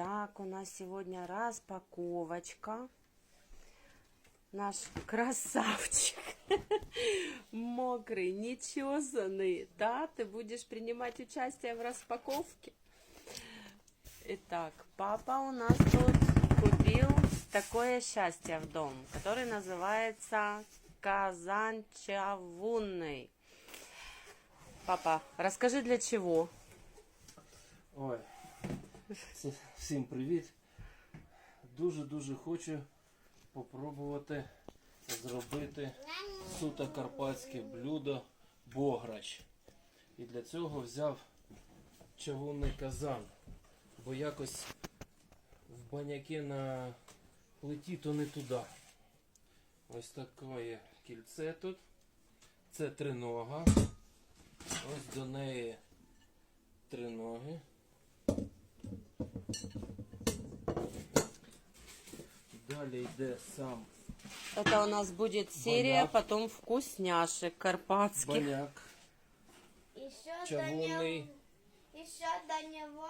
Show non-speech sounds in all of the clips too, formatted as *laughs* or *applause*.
Итак, у нас сегодня распаковочка. Наш красавчик, *laughs* мокрый, нечесанный, да, ты будешь принимать участие в распаковке. Итак, папа у нас тут купил такое счастье в дом, который называется Казан Чавунный. Папа, расскажи для чего? Ой, всім привіт. Дуже-дуже хочу попробувати зробити суто карпатське блюдо бограч. І для цього взяв чавунний казан. Бо якось в баняки на плиті то не туди. Ось таке кільце тут. Це тринога. Ось до неї три ноги. Далі йде сам Это у нас будет серия, Баняк. потом вкусняшек карпатских. баняк Еще до, чавунний. него, еще до него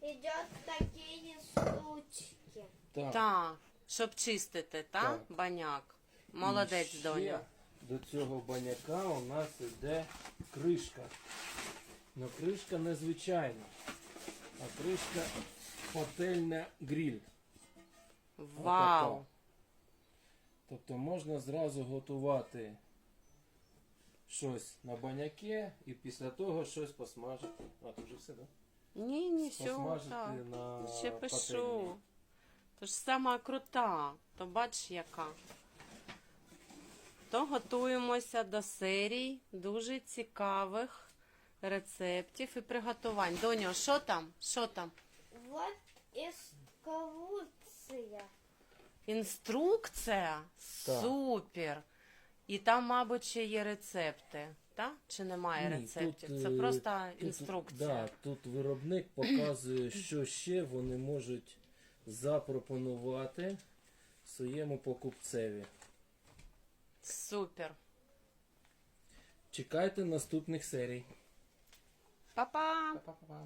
идет такие штучки. Так, Так, щоб чистити, та? Так. Баняк. Молодець, і ще доня. До цього баняка у нас йде кришка. Ну кришка незвичайна, а кришка пательня гриль. Вау. Отака. Тобто можна зразу готувати щось на баняке і після того щось посмажити. А, тут вже все, так? Ні, ні, все. Посмажити Так. на Ще пишу. То ж сама крута. То бач яка. То готуємося до серій дуже цікавих рецептів і приготувань. Доню, що там? Що там? Вот. Інструкція? Так. Супер. І там, мабуть, ще є рецепти, так? Чи немає Ні, рецептів? тут, Це е, просто тут, інструкція. Да, тут виробник показує, *clears throat* що ще вони можуть запропонувати своєму покупцеві. Супер. Чекайте наступних серій. Па-па! Па-па-па.